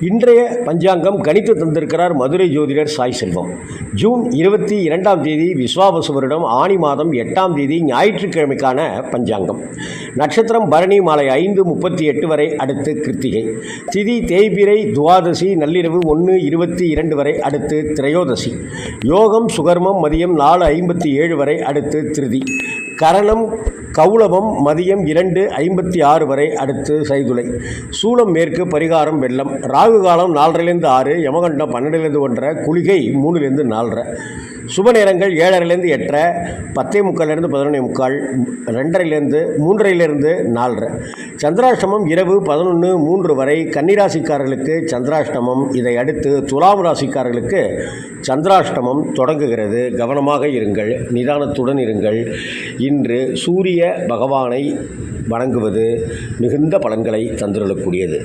இன்றைய பஞ்சாங்கம் கணித்து தந்திருக்கிறார் மதுரை ஜோதிடர் சாய் செல்வம். ஜூன் இருபத்தி இரண்டாம் தேதி விஸ்வாவசு வருடம் ஆனி மாதம் எட்டாம் தேதி ஞாயிற்றுக்கிழமைக்கான பஞ்சாங்கம். நட்சத்திரம் பரணி மாலை ஐந்து முப்பத்தி எட்டு வரை அடுத்து கிருத்திகை. திதி தேய்பிரை துவாதசி நள்ளிரவு ஒன்று இருபத்தி இரண்டு வரை அடுத்து திரையோதசி. யோகம் சுகர்மம் மதியம் நாலு ஐம்பத்தி ஏழு வரை அடுத்து திருதி. கரணம் கௌளவம் மதியம் இரண்டு ஐம்பத்தி ஆறு வரை அடுத்து சைதுளை. சூளம் மேற்கு பரிகாரம் வெள்ளம். ராகு காலம் நாலரைலேருந்து ஆறு யமகண்டம் பன்னெண்டுலேருந்து ஒன்றரை குளிகை மூணுலேருந்து நாலரை. சுப நேரங்கள் ஏழரைலேருந்து எட்டரை பத்தே முக்கால்லேருந்து பதினொன்றே முக்கால் ரெண்டரைலேருந்து மூன்றரைலேருந்து நாலரை. சந்திராஷ்டமம் இரவு பதினொன்று மூன்று வரை கன்னிராசிக்காரர்களுக்கு சந்திராஷ்டமம். இதை அடுத்து துலாம் ராசிக்காரர்களுக்கு சந்திராஷ்டமம் தொடங்குகிறது. கவனமாக இருங்கள் நிதானத்துடன் இருங்கள். இன்று சூரிய பகவானை வணங்குவது மிகுந்த பலன்களை தந்துள்ளக்கூடியது.